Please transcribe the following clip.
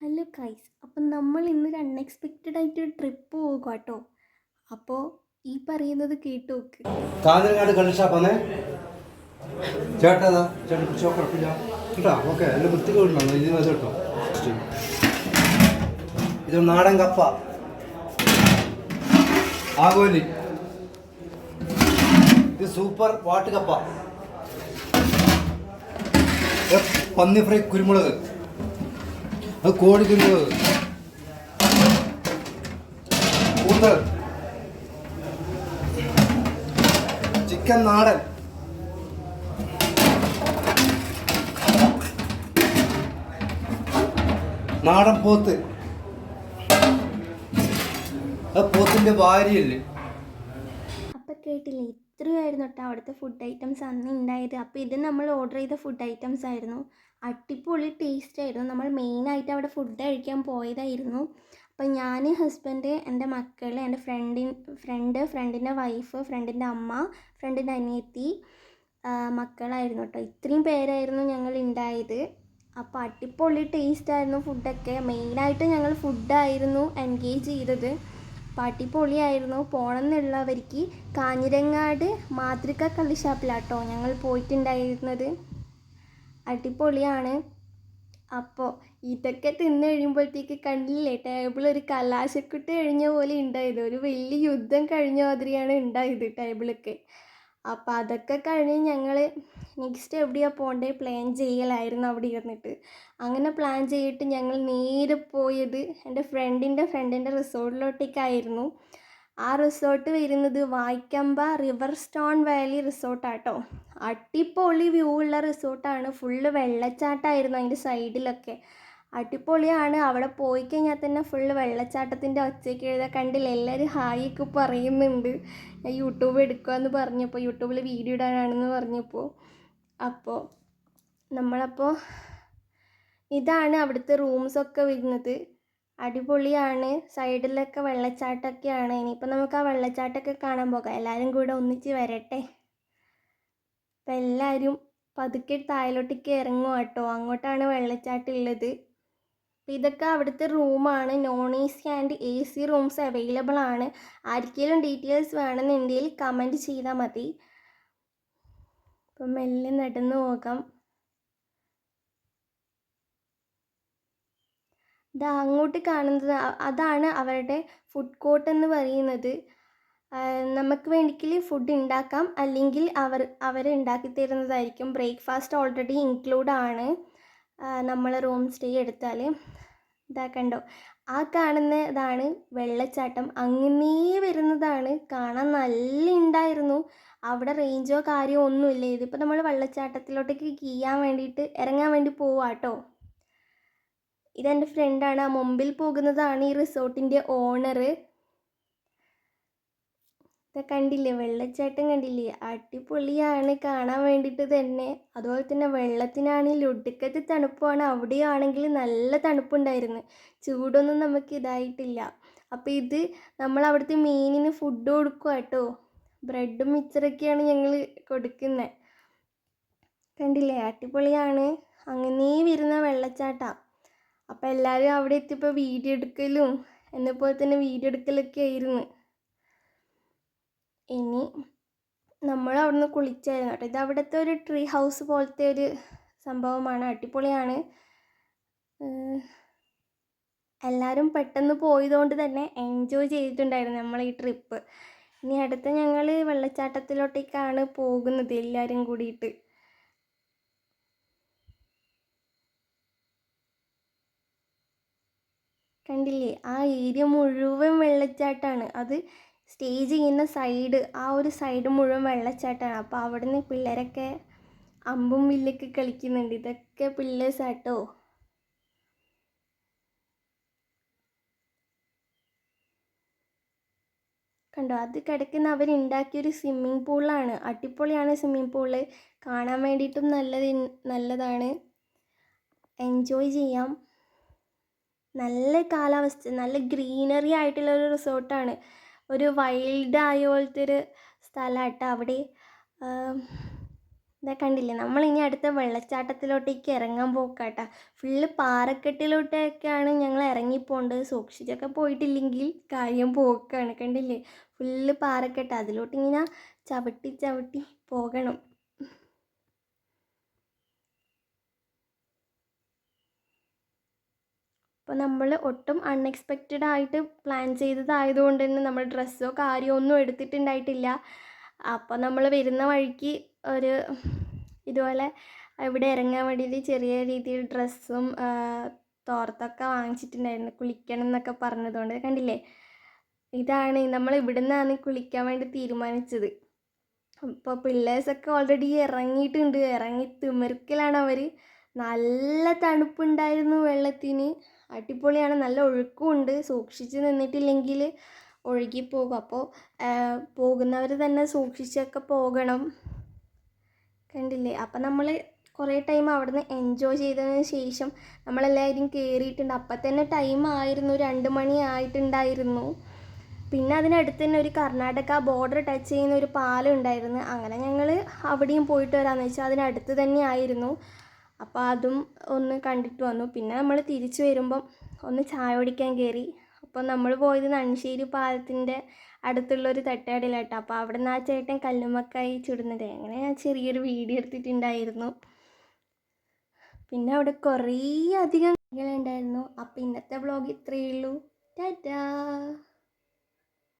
Hello guys അപ്പം നമ്മൾ ഇന്ന് ഒരു അൺഎക്സ്പെക്റ്റഡ് ആയിട്ട് ഒരു ട്രിപ്പ് പോകും കേട്ടോ അപ്പോൾ ഈ പറയുന്നത് കേട്ടു നോക്ക്. കാഞ്ഞങ്ങാട് കള്ള് ഷാപ്പാന്നേ ചേട്ടാ ചേട്ടൻ പിടിച്ചോ കുഴപ്പമില്ല കേട്ടോ ഓക്കെ എല്ലാം വൃത്തിക്ക് വിടണം ഇത് ഇത് നാടൻ കപ്പ. ആഗോലി. ഇത് സൂപ്പർ വാട്ട് കപ്പ പന്നി ഫ്രൈ കുരുമുളക്. അത് കോഴി തിന്നത് കൂന്തൽ ചിക്കൻ നാടൻ. നാടൻ പോത്ത്. അത് പോത്തിന്റെ ഭാര്യയല്ലേ അപ്പം കേട്ടില്ലേ ഇത്രയായിരുന്നു കേട്ടോ അവിടുത്തെ ഫുഡ് ഐറ്റംസ് അന്ന് ഉണ്ടായത് അപ്പോൾ ഇത് നമ്മൾ ഓർഡർ ചെയ്ത ഫുഡ് ഐറ്റംസ് ആയിരുന്നു. അടിപൊളി ടേസ്റ്റ് ആയിരുന്നു നമ്മൾ മെയിനായിട്ട് അവിടെ ഫുഡ് കഴിക്കാൻ പോയതായിരുന്നു. അപ്പം ഞാൻ ഹസ്ബൻഡ് എന്റെ മക്കൾ എന്റെ ഫ്രണ്ടിൻ ഫ്രണ്ട് ഫ്രണ്ടിന്റെ വൈഫ് ഫ്രണ്ടിന്റെ അമ്മ ഫ്രണ്ടിന്റെ അനിയത്തി മക്കളായിരുന്നു കേട്ടോ ഇത്രയും പേരായിരുന്നു ഞങ്ങൾ ഉണ്ടായത് അപ്പോൾ അടിപൊളി ടേസ്റ്റ് ആയിരുന്നു ഫുഡൊക്കെ മെയിനായിട്ട് ഞങ്ങൾ ഫുഡായിരുന്നു എൻഗേജ് ചെയ്തത്. അപ്പോൾ അടിപൊളിയായിരുന്നു. പോകണമെന്നുള്ളവർക്ക് കാഞ്ഞിരങ്ങാട് മാതൃക കള്ളിഷാപ്പിലാട്ടോ ഞങ്ങൾ പോയിട്ടുണ്ടായിരുന്നത്. അടിപൊളിയാണ്. അപ്പോൾ ഇതൊക്കെ തിന്ന് കഴിയുമ്പോഴത്തേക്ക് കണ്ടില്ലേ ടേബിൾ ഒരു കലാശക്കുട്ട് കഴിഞ്ഞ പോലെ ഉണ്ടായത്. ഒരു വലിയ യുദ്ധം കഴിഞ്ഞ മാതിരിയാണ് ഉണ്ടായത് ടേബിളൊക്കെ അപ്പോൾ അതൊക്കെ കഴിഞ്ഞ് ഞങ്ങൾ നെക്സ്റ്റ് എവിടെയാണ് പോകേണ്ടത് പ്ലാൻ ചെയ്യലായിരുന്നു അവിടെ ഇരുന്നിട്ട്. അങ്ങനെ പ്ലാൻ ചെയ്തിട്ട് ഞങ്ങൾ നേരെ പോയത് എന്റെ ഫ്രണ്ടിന്റെ ഫ്രണ്ടിന്റെ റിസോർട്ടിലോട്ടേക്കായിരുന്നു ആ റിസോർട്ട് വരുന്നത് വായിക്കമ്പ റിവർ സ്റ്റോൺ വാലി റിസോർട്ടാട്ടോ അടിപൊളി വ്യൂ ഉള്ള റിസോർട്ടാണ് ഫുള്ള് വെള്ളച്ചാട്ടമായിരുന്നു അതിന്റെ സൈഡിലൊക്കെ അടിപൊളിയാണ്. അവിടെ പോയി കഴിഞ്ഞാൽ തന്നെ ഫുള്ള് വെള്ളച്ചാട്ടത്തിന്റെ ഒച്ചയ്ക്ക് എഴുതാൻ കണ്ടില്ല? എല്ലാവരും ഹായ് ഒക്കെ പറയുന്നുണ്ട്. ഞാൻ യൂട്യൂബ് എടുക്കുകയെന്ന് പറഞ്ഞപ്പോൾ യൂട്യൂബിൽ വീഡിയോ ഇടാനാണെന്ന് പറഞ്ഞപ്പോൾ അപ്പോൾ നമ്മളപ്പോൾ ഇതാണ് അവിടുത്തെ റൂംസൊക്കെ വരുന്നത്. അടിപൊളിയാണ്. സൈഡിലൊക്കെ വെള്ളച്ചാട്ടമൊക്കെയാണ് ഇനിയിപ്പോൾ നമുക്ക് ആ വെള്ളച്ചാട്ടമൊക്കെ കാണാൻ പോകാം. എല്ലാവരും കൂടെ ഒന്നിച്ച് വരട്ടെ. അപ്പം എല്ലാവരും പതുക്കെ താഴോട്ടേക്ക് ഇറങ്ങും കേട്ടോ. അങ്ങോട്ടാണ് വെള്ളച്ചാട്ടം ഉള്ളത്. അപ്പോൾ ഇതൊക്കെ അവിടുത്തെ റൂമാണ് non A C and A C rooms available ആണ്. ആർക്കെങ്കിലും ഡീറ്റെയിൽസ് വേണമെന്നുണ്ടെങ്കിൽ കമന്റ് ചെയ്താൽ മതി. അപ്പം മെല്ലെ നടന്നു പോകാം. ഇതാ അങ്ങോട്ട് കാണുന്നത് അതാണ് അവരുടെ ഫുഡ് കോർട്ട് എന്ന് പറയുന്നത്. നമുക്ക് വേണ്ടിക്കിൽ ഫുഡ് ഉണ്ടാക്കാം അല്ലെങ്കിൽ അവർ അവർ ഉണ്ടാക്കി തരുന്നതായിരിക്കും. ബ്രേക്ക്ഫാസ്റ്റ് ഓൾറെഡി ഇൻക്ലൂഡ് ആണ്. നമ്മൾ റൂം സ്റ്റേ എടുത്താൽ ഇതാ കണ്ടോ? ആ കാണുന്ന ഇതാണ് വെള്ളച്ചാട്ടം. അങ്ങനേ വരുന്നതാണ്. കാണാൻ നല്ല ഉണ്ടായിരുന്നു അവിടെ റേഞ്ചോ കാര്യമോ ഒന്നുമില്ല. ഇതിപ്പോൾ നമ്മൾ വെള്ളച്ചാട്ടത്തിലോട്ടേക്ക് കീയാൻ വേണ്ടിയിട്ട് ഇറങ്ങാൻ വേണ്ടി പോവാട്ടോ. ഇതെന്റെ ഫ്രണ്ടാണ്. ആ മുമ്പിൽ പോകുന്നതാണ് ഈ റിസോർട്ടിന്റെ ഓണർ ഇത് കണ്ടില്ലേ? വെള്ളച്ചാട്ടം കണ്ടില്ലേ? അടിപൊളിയാണ്. കാണാൻ വേണ്ടിയിട്ട് തന്നെ. അതുപോലെ തന്നെ വെള്ളത്തിനാണെങ്കിൽ ഒടുക്കത്തെ തണുപ്പാണ്. അവിടെയാണെങ്കിൽ നല്ല തണുപ്പുണ്ടായിരുന്നു. ചൂടൊന്നും നമുക്ക് ഇതായിട്ടില്ല. അപ്പോൾ ഇത് നമ്മൾ അവിടുത്തെ മീനിന് ഫുഡ് കൊടുക്കുക കേട്ടോ. ബ്രെഡും മിച്ചറൊക്കെയാണ് ഞങ്ങൾ കൊടുക്കുന്നത് കണ്ടില്ലേ? അടിപൊളിയാണ്. അങ്ങനെ വരുന്ന വെള്ളച്ചാട്ടം. അപ്പോൾ എല്ലാവരും അവിടെ എത്തിയപ്പോൾ വീഡിയോ എടുക്കലും എന്നെപ്പോലെ തന്നെ വീഡിയോ എടുക്കലൊക്കെ ആയിരുന്നു. ഇനി നമ്മൾ അവിടുന്ന് കുളിച്ചായിരുന്നു കേട്ടോ. ഇത് അവിടുത്തെ ഒരു ട്രീ ഹൗസ് പോലത്തെ ഒരു സംഭവമാണ് അടിപൊളിയാണ്. എല്ലാവരും പെട്ടെന്ന് പോയതുകൊണ്ട് തന്നെ എൻജോയ് ചെയ്തിട്ടുണ്ടായിരുന്നു നമ്മൾ ഈ ട്രിപ്പ് ഇനി അടുത്ത ഞങ്ങൾ വെള്ളച്ചാട്ടത്തിലോട്ടേക്കാണ് പോകുന്നത് എല്ലാവരും കൂടിയിട്ട്. കണ്ടില്ലേ? ആ ഏരിയ മുഴുവൻ വെള്ളച്ചാട്ടമാണ് അത് സ്റ്റേ ചെയ്യുന്ന സൈഡ് ആ ഒരു സൈഡ് മുഴുവൻ വെള്ളച്ചാട്ടമാണ് അപ്പോൾ അവിടുന്ന് പിള്ളേരൊക്കെ അമ്പും വില്ലൊക്കെ കളിക്കുന്നുണ്ട്. ഇതൊക്കെ പിള്ളേഴ്സാട്ടോ കണ്ടോ? അത് കിടക്കുന്ന അവരുണ്ടാക്കിയൊരു സ്വിമ്മിങ് പൂളാണ് അടിപൊളിയാണ് സ്വിമ്മിംഗ് പൂൾ കാണാൻ വേണ്ടിയിട്ടും നല്ലത് നല്ലതാണ്. എൻജോയ് ചെയ്യാം. നല്ല കാലാവസ്ഥ നല്ല ഗ്രീനറി ആയിട്ടുള്ള ഒരു റിസോർട്ടാണ്. ഒരു വൈൽഡ് ആയ പോലത്തെ ഒരു സ്ഥലമാട്ടോ അവിടെ. ഇതാ കണ്ടില്ലേ? നമ്മളിനി അടുത്ത വെള്ളച്ചാട്ടത്തിലോട്ടേക്ക് ഇറങ്ങാൻ പോക്കാട്ടാ. ഫുള്ള് പാറക്കെട്ടിലോട്ടൊക്കെയാണ് ഞങ്ങൾ ഇറങ്ങിപ്പോണ്ടത്. സൂക്ഷിച്ചൊക്കെ പോയിട്ടില്ലെങ്കിൽ കാര്യം പോക്കാണ്. കണ്ടില്ലേ? ഫുള്ള് പാറക്കെട്ട. അതിലോട്ട് ഇങ്ങനെ ചവിട്ടി ചവിട്ടി പോകണം. അപ്പോൾ നമ്മൾ ഒട്ടും അൺഎക്സ്പെക്റ്റഡ് ആയിട്ട് പ്ലാൻ ചെയ്തതായതുകൊണ്ട് തന്നെ നമ്മൾ ഡ്രസ്സോ കാര്യമോ ഒന്നും എടുത്തിട്ടുണ്ടായിട്ടില്ല. അപ്പോൾ നമ്മൾ വരുന്ന വഴിക്ക് ഒരു ഇതുപോലെ ഇവിടെ ഇറങ്ങാൻ വേണ്ടിയിട്ട് ചെറിയ രീതിയിൽ ഡ്രസ്സും തോർത്തൊക്കെ വാങ്ങിച്ചിട്ടുണ്ടായിരുന്നു. കുളിക്കണം എന്നൊക്കെ പറഞ്ഞതുകൊണ്ട്. കണ്ടില്ലേ? ഇതാണ് നമ്മൾ ഇവിടെ നിന്നാണ് കുളിക്കാൻ വേണ്ടി തീരുമാനിച്ചത്. അപ്പോൾ പിള്ളേഴ്സൊക്കെ ഓൾറെഡി ഇറങ്ങിയിട്ടുണ്ട്. ഇറങ്ങി തിമിർക്കലാണ് അവർ നല്ല തണുപ്പുണ്ടായിരുന്നു വെള്ളത്തിന്. അടിപൊളിയാണ്. നല്ല ഒഴുക്കുമുണ്ട്. സൂക്ഷിച്ച് നിന്നിട്ടില്ലെങ്കിൽ ഒഴുകിപ്പോകും. അപ്പോൾ പോകുന്നവർ തന്നെ സൂക്ഷിച്ചൊക്കെ പോകണം. കണ്ടില്ലേ? അപ്പം നമ്മൾ കുറേ ടൈം അവിടുന്ന് എൻജോയ് ചെയ്തതിന് ശേഷം നമ്മളെല്ലാവരും കയറിയിട്ടുണ്ട്. അപ്പം തന്നെ ടൈം ആയിരുന്നു. രണ്ട് മണി ആയിട്ടുണ്ടായിരുന്നു. പിന്നെ അതിനടുത്ത് തന്നെ ഒരു കർണാടക ബോർഡർ ടച്ച് ചെയ്യുന്ന ഒരു പാലം ഉണ്ടായിരുന്നു. അങ്ങനെ ഞങ്ങൾ അവിടെയും പോയിട്ട് വരാമെന്ന് വെച്ചാൽ അതിനടുത്ത് തന്നെ ആയിരുന്നു. അപ്പോൾ അതും ഒന്ന് കണ്ടിട്ട് വന്നു. പിന്നെ നമ്മൾ തിരിച്ചു വരുമ്പം ഒന്ന് ചായ കുടിക്കാൻ കയറി അപ്പോൾ നമ്മൾ പോയത് നൻശ്ശേരി പാലത്തിന്റെ അടുത്തുള്ളൊരു തട്ടുകടയിലാട്ടോ. അപ്പോൾ അവിടെ നിന്ന് ആ ചേട്ടൻ കല്ലുമ്മക്കായി ചുടുന്നത്. അങ്ങനെ ഞാൻ ചെറിയൊരു വീഡിയോ എടുത്തിട്ടുണ്ടായിരുന്നു. പിന്നെ അവിടെ കുറേ അധികം ഉണ്ടായിരുന്നു അപ്പോൾ ഇന്നത്തെ വ്ളോഗ് ഇത്രയേ ഉള്ളൂ. ടാറ്റാ.